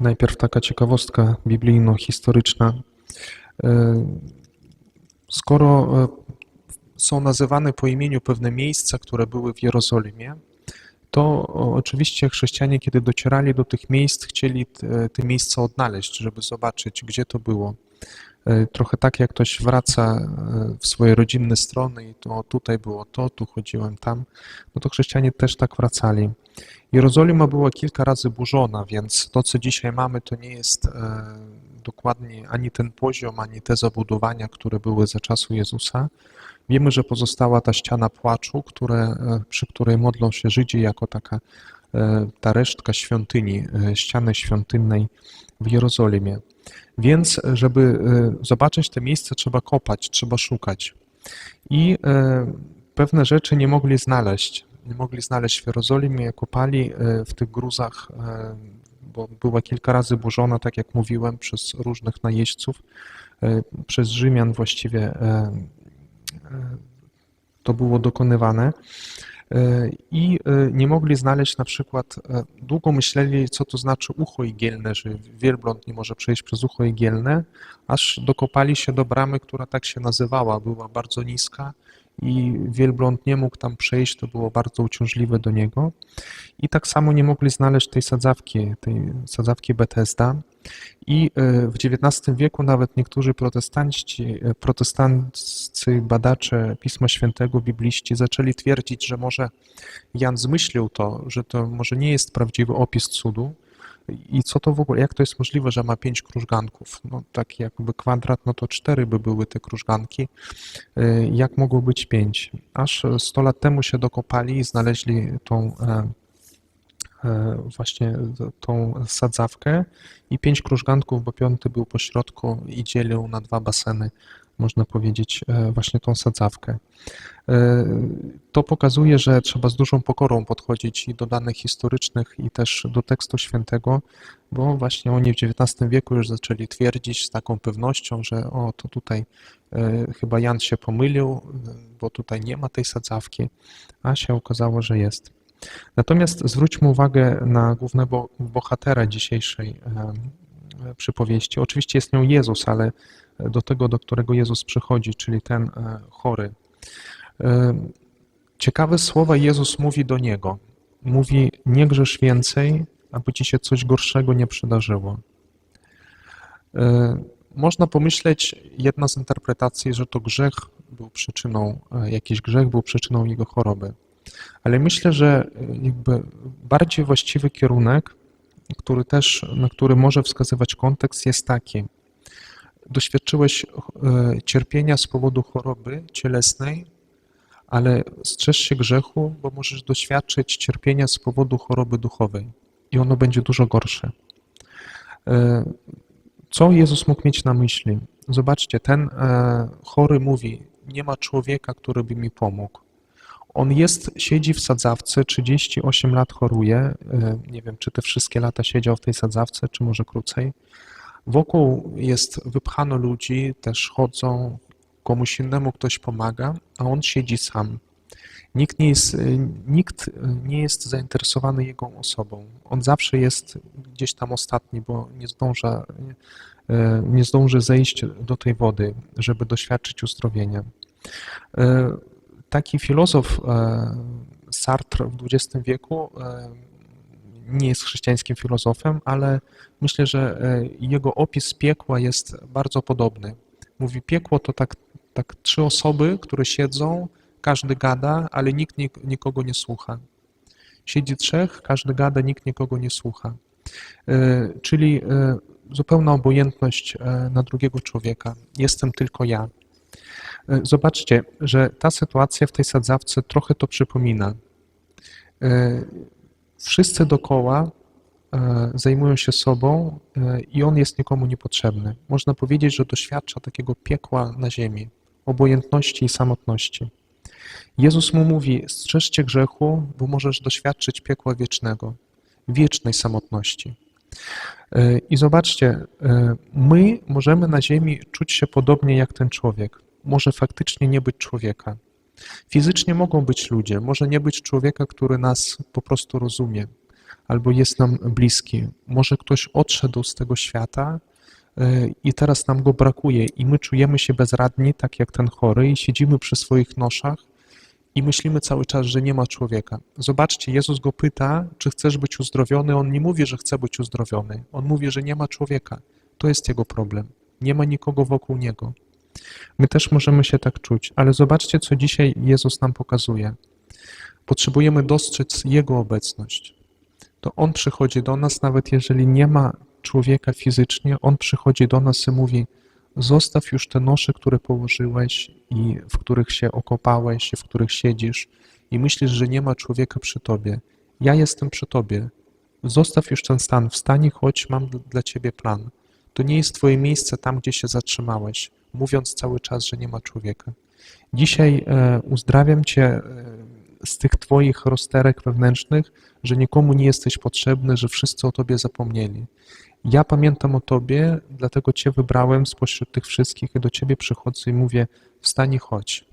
Najpierw taka ciekawostka biblijno-historyczna. E, Skoro e, są nazywane po imieniu pewne miejsca, które były w Jerozolimie, to oczywiście chrześcijanie, kiedy docierali do tych miejsc, chcieli te, te miejsca odnaleźć, żeby zobaczyć, gdzie to było. E, Trochę tak, jak ktoś wraca e, w swoje rodzinne strony i to tutaj było to, tu chodziłem tam, no to chrześcijanie też tak wracali. Jerozolima była kilka razy burzona, więc to, co dzisiaj mamy, to nie jest e, dokładnie ani ten poziom, ani te zabudowania, które były za czasu Jezusa. Wiemy, że pozostała ta ściana płaczu, które, przy której modlą się Żydzi jako taka ta resztka świątyni, e, ściany świątynnej w Jerozolimie. Więc, żeby e, zobaczyć te miejsce, trzeba kopać, trzeba szukać. I e, pewne rzeczy nie mogli znaleźć. Nie mogli znaleźć w Jerozolimie, kopali e, w tych gruzach, e, bo była kilka razy burzona, tak jak mówiłem, przez różnych najeźdźców, e, przez Rzymian właściwie e, e, to było dokonywane. E, I e, nie mogli znaleźć na przykład, e, długo myśleli, co to znaczy ucho igielne, że wielbłąd nie może przejść przez ucho igielne, aż dokopali się do bramy, która tak się nazywała, była bardzo niska i wielbłąd nie mógł tam przejść, to było bardzo uciążliwe do niego. I tak samo nie mogli znaleźć tej sadzawki, tej sadzawki Bethesda. I e, w XIX wieku nawet niektórzy protestanci, e, protestanccy badacze Pisma Świętego, bibliści zaczęli twierdzić, że może Jan zmyślił to, że to może nie jest prawdziwy opis cudu. I co to w ogóle, jak to jest możliwe, że ma pięć krużganków? No tak jakby kwadrat, no to cztery by były te krużganki. E, Jak mogło być pięć? Aż 100 lat temu się dokopali i znaleźli tą właśnie tą sadzawkę i pięć krużganków, bo piąty był po środku i dzielił na dwa baseny, można powiedzieć, e, właśnie tą sadzawkę. E, To pokazuje, że trzeba z dużą pokorą podchodzić i do danych historycznych, i też do tekstu świętego, bo właśnie oni w XIX wieku już zaczęli twierdzić z taką pewnością, że o, to tutaj e, chyba Jan się pomylił, e, bo tutaj nie ma tej sadzawki, a się okazało, że jest. Natomiast zwróćmy uwagę na głównego bohatera dzisiejszej przypowieści. Oczywiście jest nią Jezus, ale do tego, do którego Jezus przychodzi, czyli ten e, chory. Ciekawe słowa Jezus mówi do niego. Mówi: Nie grzesz więcej, aby ci się coś gorszego nie przydarzyło. Można pomyśleć, jedna z interpretacji, że to grzech był przyczyną, e, jakiś grzech był przyczyną jego choroby. Ale myślę, że jakby bardziej właściwy kierunek, który też, na który może wskazywać kontekst, jest taki. Doświadczyłeś e, cierpienia z powodu choroby cielesnej, ale strzeż się grzechu, bo możesz doświadczyć cierpienia z powodu choroby duchowej i ono będzie dużo gorsze. E, Co Jezus mógł mieć na myśli? Zobaczcie, ten e, chory mówi: Nie ma człowieka, który by mi pomógł. On jest, siedzi w sadzawce, 38 lat choruje. e, Nie wiem, czy te wszystkie lata siedział w tej sadzawce, czy może krócej. Wokół jest wypchano ludzi, też chodzą, komuś innemu ktoś pomaga, a on siedzi sam. Nikt nie jest, nikt nie jest zainteresowany jego osobą. On zawsze jest gdzieś tam ostatni, bo nie zdąża, e, nie zdąży zejść do tej wody, żeby doświadczyć uzdrowienia. Taki filozof e, Sartre w XX wieku e, nie jest chrześcijańskim filozofem, ale myślę, że e, jego opis piekła jest bardzo podobny. Mówi, piekło to tak, tak trzy osoby, które siedzą, każdy gada, ale nikt nik- nikogo nie słucha. Siedzi trzech, każdy gada, nikt nikogo nie słucha. Czyli zupełna obojętność na drugiego człowieka. Jestem tylko ja. E, Zobaczcie, że ta sytuacja w tej sadzawce trochę to przypomina. E, Wszyscy dokoła e, zajmują się sobą i on jest nikomu niepotrzebny. Można powiedzieć, że doświadcza takiego piekła na ziemi, obojętności i samotności. Jezus mu mówi: strzeżcie grzechu, bo możesz doświadczyć piekła wiecznego, wiecznej samotności. I zobaczcie, my możemy na ziemi czuć się podobnie jak ten człowiek. Może faktycznie nie być człowieka. Fizycznie mogą być ludzie, może nie być człowieka, który nas po prostu rozumie, albo jest nam bliski. Może ktoś odszedł z tego świata y, i teraz nam go brakuje i my czujemy się bezradni, tak jak ten chory i siedzimy przy swoich noszach i myślimy cały czas, że nie ma człowieka. Zobaczcie, Jezus go pyta, czy chcesz być uzdrowiony. On nie mówi, że chce być uzdrowiony. On mówi, że nie ma człowieka. To jest jego problem. Nie ma nikogo wokół niego. My też możemy się tak czuć, ale zobaczcie, co dzisiaj Jezus nam pokazuje. Potrzebujemy dostrzec Jego obecność. To On przychodzi do nas, nawet jeżeli nie ma człowieka fizycznie, On przychodzi do nas i mówi: Zostaw już te nosze, które położyłeś i w których się okopałeś, w których siedzisz, i myślisz, że nie ma człowieka przy tobie. Ja jestem przy tobie. Zostaw już ten stan, wstań chodź, mam dla ciebie plan. To nie jest twoje miejsce tam, gdzie się zatrzymałeś, mówiąc cały czas, że nie ma człowieka. Dzisiaj e, uzdrawiam cię e, z tych twoich rozterek wewnętrznych, że nikomu nie jesteś potrzebny, że wszyscy o tobie zapomnieli. Ja pamiętam o Tobie, dlatego Cię wybrałem spośród tych wszystkich i do Ciebie przychodzę i mówię, wstań i chodź.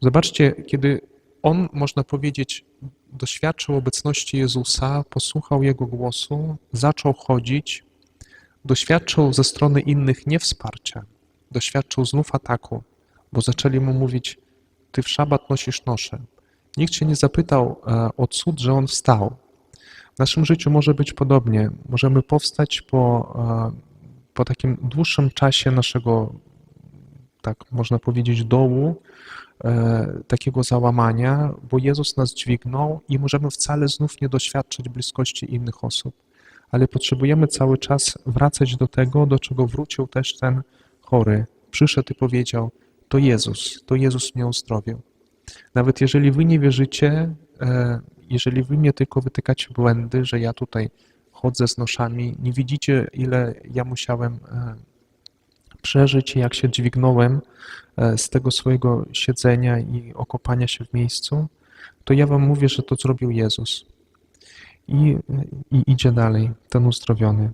Zobaczcie, kiedy on, można powiedzieć, doświadczył obecności Jezusa, posłuchał Jego głosu, zaczął chodzić, doświadczył ze strony innych nie wsparcia, doświadczył znów ataku, bo zaczęli mu mówić, Ty w szabat nosisz nosze. Nikt się nie zapytał e, o cud, że on wstał. W naszym życiu może być podobnie. Możemy powstać po, e, po takim dłuższym czasie naszego, tak można powiedzieć, dołu, e, takiego załamania, bo Jezus nas dźwignął i możemy wcale znów nie doświadczyć bliskości innych osób. Ale potrzebujemy cały czas wracać do tego, do czego wrócił też ten chory. Przyszedł i powiedział: To Jezus, to Jezus mnie uzdrowił. Nawet jeżeli wy nie wierzycie, e, jeżeli wy mnie tylko wytykacie błędy, że ja tutaj chodzę z noszami, nie widzicie, ile ja musiałem e, przeżyć, jak się dźwignąłem e, z tego swojego siedzenia i okopania się w miejscu, to ja wam mówię, że to zrobił Jezus. I, i idzie dalej, ten uzdrowiony.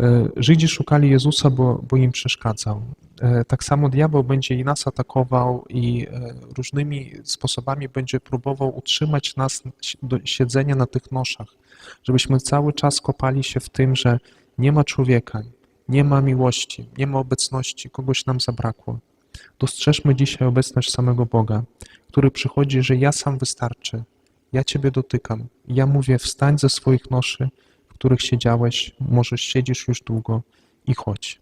E, Żydzi szukali Jezusa, bo, bo im przeszkadzał. E, Tak samo diabeł będzie i nas atakował i e, różnymi sposobami będzie próbował utrzymać nas do siedzenia na tych noszach, żebyśmy cały czas kopali się w tym, że nie ma człowieka, nie ma miłości, nie ma obecności, kogoś nam zabrakło. Dostrzeżmy dzisiaj obecność samego Boga, który przychodzi, że ja sam wystarczy, ja Ciebie dotykam. Ja mówię, wstań ze swoich noszy, których siedziałeś, może siedzisz już długo i chodź.